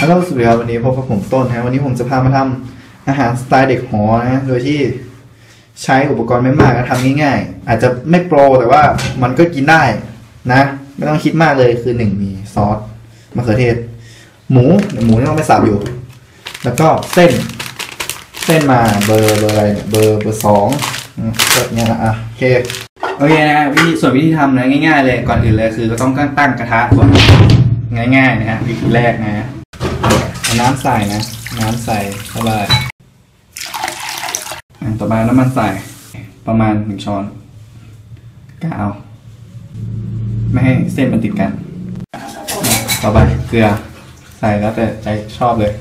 ฮัลโหลสวัสดีครับวันนี้พบกับผมต้นนะวันนี้ผมจะพามาทำอาหารสไตล์เด็กหอนะโดยที่ใช้อุปกรณ์ไม่มากนะทำง่ายๆ อาจจะไม่โปรแต่ว่ามันก็กินได้นะ ไม่ต้องคิดมากเลยคือหนึ่งมีซอสมะเขือเทศ หมูเดี๋ยหมูนี่ต้องไปสับอยู่ แล้วก็เส้น เส้นมาเบอร์เบอร์อะไรเนี่ยเบอร์เบอร์สองอืมแบบเนี้ยนะอะโอเคโอเคนะวิธีส่วนวิธีทำนะง่าย ๆ เลยก่อนอื่นเลยคือก็ต้องตั้งกระทะก่อนง่ายๆนะฮะวิธีแรกนะฮะ น้ำใส่นะ น้ำใส่เข้าไปต่อไปน้ำมันใส่ประมาณหนึ่งช้อนกะเอาไม่ให้เส้นมันติดกัน ต่อไปเกลือใส่แล้วแต่ใจชอบเลย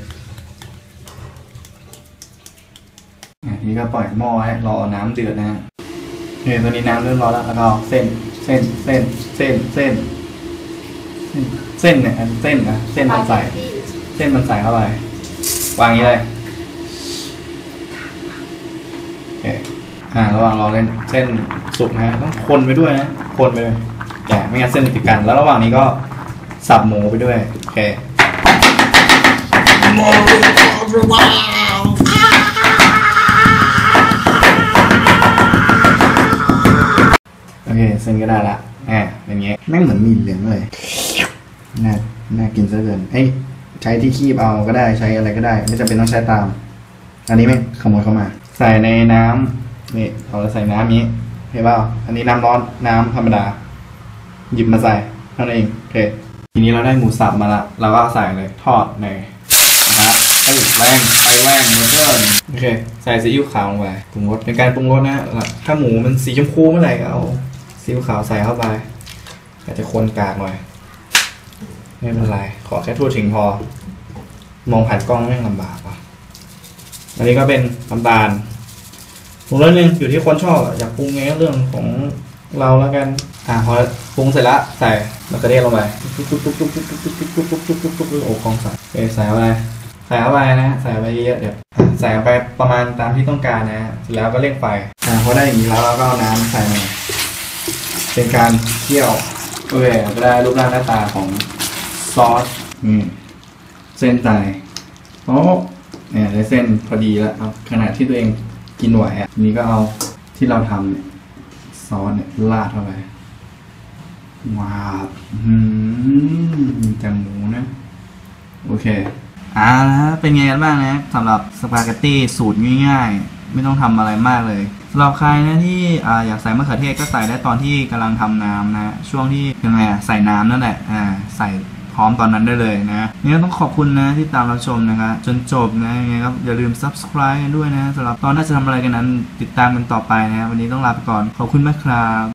นี้ก็ปล่อยหม้อให้รอน้ำเดือดนะฮะเนี่ยตอนนี้น้ำเริ่มร้อนแล้วแล้วก็เอาเส้นเส้นเส้นเส้นเส้น เส้นเนี่ยอันเส้นนะเส้นมันใส่ เส้นมันใส่เข้าไป วางอย่างนี้เลยโอเคอ่าระหว่างรอเล่นเส้นสุกนะฮะต้องคนไปด้วยนะคนไปเลยแกไม่งั้นเส้นติดกัน แล้วระหว่างนี้ก็สับหมูไปด้วยโอเคโอเคเส้นก็ได้ละอ่าเป็นไงแม่งเหมือนมีเหลืองเลยน่าน่ากินซะเกินเอ้ย ใช้ที่คีบเอาก็ได้ใช้อะไรก็ได้ ไม่จำเป็นต้องใช้ตาม อันนี้ไม่ขโมยเข้ามา ใส่ในน้ำนี่เราจะใส่น้ำนี้เห็นเปล่าอันนี้น้ำร้อนน้ำธรรมดา หยิบมาใส่เท่านั้นเองโอเคทีนี้เราได้หมูสับมาละเราก็ใส่เลยทอดในนะฮะให้แรงไปแรงเหมือนเดิมโอเค ใส่ซีอิ๊วขาวลงไปปรุงรสเป็นการปรุงรสนะถ้าหมูมันสีชมพูเมื่อไหร่ก็เอาซีอิ๊วขาวใส่เข้าไปอาจจะคนกากหน่อย ไม่เป็นไร ขอแค่ทั่วถึงพอ มองผ่านกล้องแม่ลำบากว่ะ อันนี้ก็เป็นน้ำตาลปรุงรสนึงอยู่ที่คนชอบอยากปรุงไงเรื่องของเราแล้วกัน อ่าพอปรุงเสร็จละใส่มะเขือเทศลงไปตุ๊บตุ๊บตุ๊บตุ๊บตุ๊บตุ๊บตุ๊บตุ๊บตุ๊บตุ๊บตุ๊บตุ๊บตุ๊บโอ้กองใส่โอใส่เข้าไปใส่เข้าไปนะ ใส่ไปเยอะเดี๋ยวใส่ไปประมาณตามที่ต้องการนะเสร็จแล้วก็เร่งไฟอ่าพอได้อย่างนี้แล้วเราก็เอาน้ำใส่มาเป็นการเคี่ยวโอเคก็ได้รูปร่างหน้าตาของ ซอสอืมเส้นใส่โอ้เนี่ยได้เส้นพอดีแล้วเอาขนาดที่ตัวเองกินไหวอะทีนี้ก็เอาที่เราทำเนี่ยซอสเนี่ยราดเข้าไปว้าวอืมจังหมูนะ โอเคอ่าเป็นไงกันบ้างนะสำหรับสปาเกตตี้สูตรง่ายๆ ไม่ต้องทำอะไรมากเลยสำหรับใครนะที่อ่าอยากใส่มะเขือเทศก็ใส่ได้ตอนที่กำลังทำน้ำนะ ช่วงที่ยังไงอะใส่น้ำนั่นแหละอ่าใส่ พร้อมตอนนั้นได้เลยนะนี่ต้องขอบคุณนะที่ตามรับชมนะครับจนจบนะยังไงก็อย่าลืม subscribe ด้วยนะสำหรับตอนน่าจะทำอะไรกันนั้นติดตามกันต่อไปนะวันนี้ต้องลาไปก่อนขอบคุณมากครับ